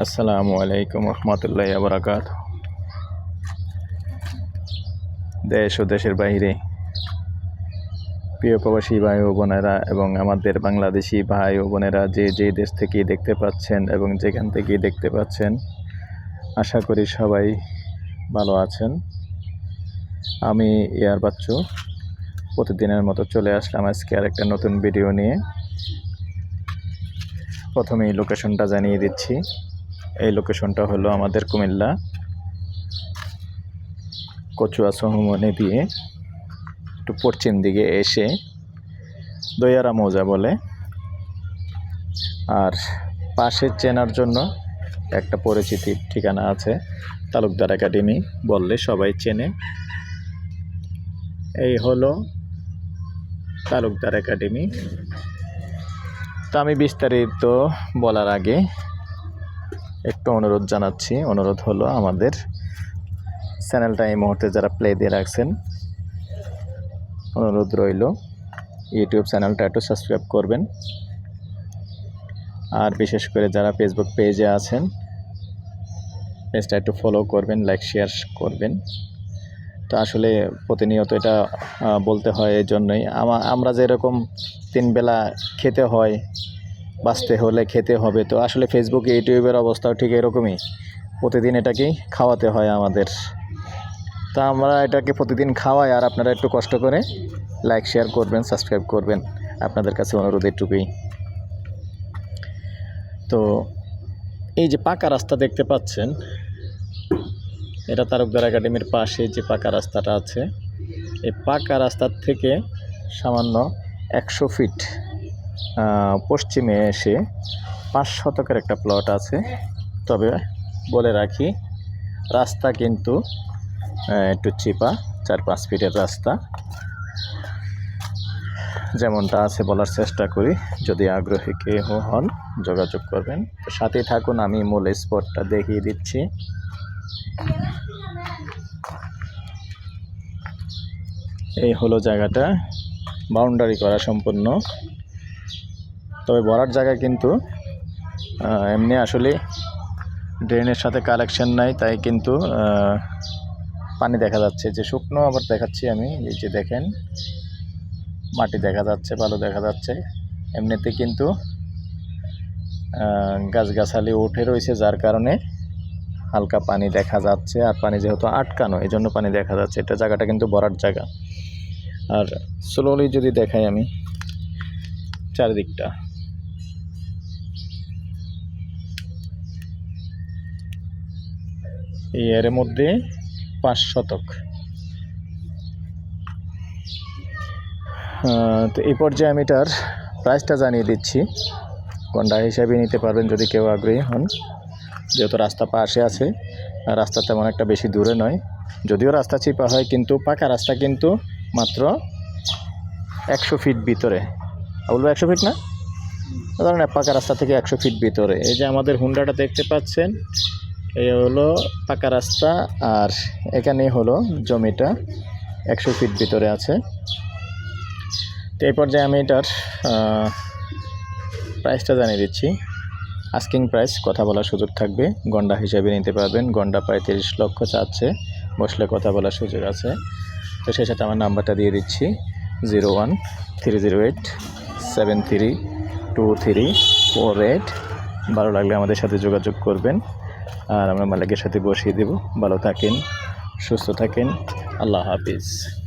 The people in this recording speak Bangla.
আসসালামু আলাইকুম রহমতুল্লাহ আবরাকাত দেশ ও দেশের বাইরে প্রিয় প্রবাসী ভাই ও বোনেরা এবং আমাদের বাংলাদেশি ভাই ও বোনেরা যে যে দেশ থেকে দেখতে পাচ্ছেন এবং যেখান থেকে দেখতে পাচ্ছেন, আশা করি সবাই ভালো আছেন। আমি ইয়ার বাচ্চু। প্রতিদিনের মতো চলে আসলাম আজকে আর একটা নতুন ভিডিও নিয়ে। প্রথমেই লোকেশনটা জানিয়ে দিচ্ছি। এই লোকেশনটা হলো আমাদের কুমিল্লা। কচুয়া সহমনে দিয়ে একটু পশ্চিম দিকে এসে দইয়ারা মৌজা বলে। আর পাশে চেনার জন্য একটা পরিচিতির ঠিকানা আছে, তালুকদার একাডেমি বললে সবাই চেনে। এই হলো তালুকদার একাডেমি। তো আমি বিস্তারিত বলার আগে একটু অনুরোধ জানাচ্ছি। অনুরোধ হলো আমাদের চ্যানেলটা এই মুহূর্তে যারা প্লে দিয়ে রাখছেন, অনুরোধ রইল ইউটিউব চ্যানেলটা একটু সাবস্ক্রাইব করবেন। আর বিশেষ করে যারা ফেসবুক পেজে আছেন পেজটা একটু ফলো করবেন লাইক শেয়ার করবেন। তো আসলে প্রতিনিয়ত এটা বলতে হয় এই জন্যই আমরা যেরকম তিন বেলা খেতে হয় বাঁচতে হলে খেতে হবে। তো আসলে ফেসবুক ইউটিউবের অবস্থাও ঠিক এরকমই। প্রতিদিন এটাকেই খাওয়াতে হয় আমাদের। তা আমরা এটাকে প্রতিদিন খাওয়াই আর আপনারা একটু কষ্ট করে লাইক শেয়ার করবেন সাবস্ক্রাইব করবেন। আপনাদের কাছে অনুরোধ এটুকুই। তো এই যে পাকা রাস্তা দেখতে পাচ্ছেন, এটা তারকদার একাডেমির পাশে যে পাকা রাস্তাটা আছে, এই পাকা রাস্তার থেকে সামান্য একশো ফিট পশ্চিমে এসে পাঁচ শতকের একটা প্লট আছে। তবে বলে রাখি, রাস্তা কিন্তু একটু চিপা, চার পাঁচ ফিটের রাস্তা। যেমনটা আছে বলার চেষ্টা করি, যদি আগ্রহী কেউ হন, যোগাযোগ করবেন। তো সাথে থাকুন, আমি মূল স্পটটা দেখিয়ে দিচ্ছি। এই হলো জায়গাটা। বাউন্ডারি করা সম্পূর্ণ। তবে ভরার জায়গা কিন্তু এমনি আসলে ড্রেনের সাথে কালেকশন নাই, তাই কিন্তু পানি দেখা যাচ্ছে। যে শুকনো আবার দেখাচ্ছি আমি, এই যে দেখেন, মাটি দেখা যাচ্ছে ভালো দেখা যাচ্ছে। এমনিতে কিন্তু গাছগাছালি উঠে রয়েছে, যার কারণে হালকা পানি দেখা যাচ্ছে, আর পানি যেহেতু আটকানো এই জন্য পানি দেখা যাচ্ছে। এটা জায়গাটা কিন্তু ভরার জায়গা। আর স্লোলি যদি দেখাই আমি, চারিদিকটা। এই এর মধ্যে পাঁচ শতক। তো এই পর্যায়ে আমি এটার প্রাইসটা জানিয়ে দিচ্ছি। গন্ডা হিসাবে নিতে পারবেন যদি কেউ আগ্রহী হন। যেহেতু রাস্তা পাশে আছে রাস্তা তেমন একটা বেশি দূরে নয়। যদিও রাস্তা চিপা হয়, কিন্তু পাকা রাস্তা কিন্তু মাত্র একশো ফিট ভিতরে। বলব একশো ফিট না? ধরেন পাকা রাস্তা থেকে একশো ফিট ভিতরে। এই যে আমাদের হুন্ডাটা দেখতে পাচ্ছেন এই হলো পাকা রাস্তা আর এখানেই হলো জমিটা একশো ফিট ভিতরে আছে। তো এই পর্যায়ে আমি এটার প্রাইসটা জানিয়ে দিচ্ছি। আস্কিং প্রাইস কথা বলার সুযোগ থাকবে। গন্ডা হিসাবে নিতে পারবেন। গন্ডা প্রায় তিরিশ লক্ষ চাচ্ছে। বসলে কথা বলার সুযোগ আছে। তো সেই সাথে আমার নাম্বারটা দিয়ে দিচ্ছি। Zero one three zero eight seven three two three four eight. ভালো লাগলে আমাদের সাথে যোগাযোগ করবেন। আর আমরা মালিকের সাথে বসিয়ে দেব। ভালো থাকেন সুস্থ থাকেন। আল্লাহ হাফিজ।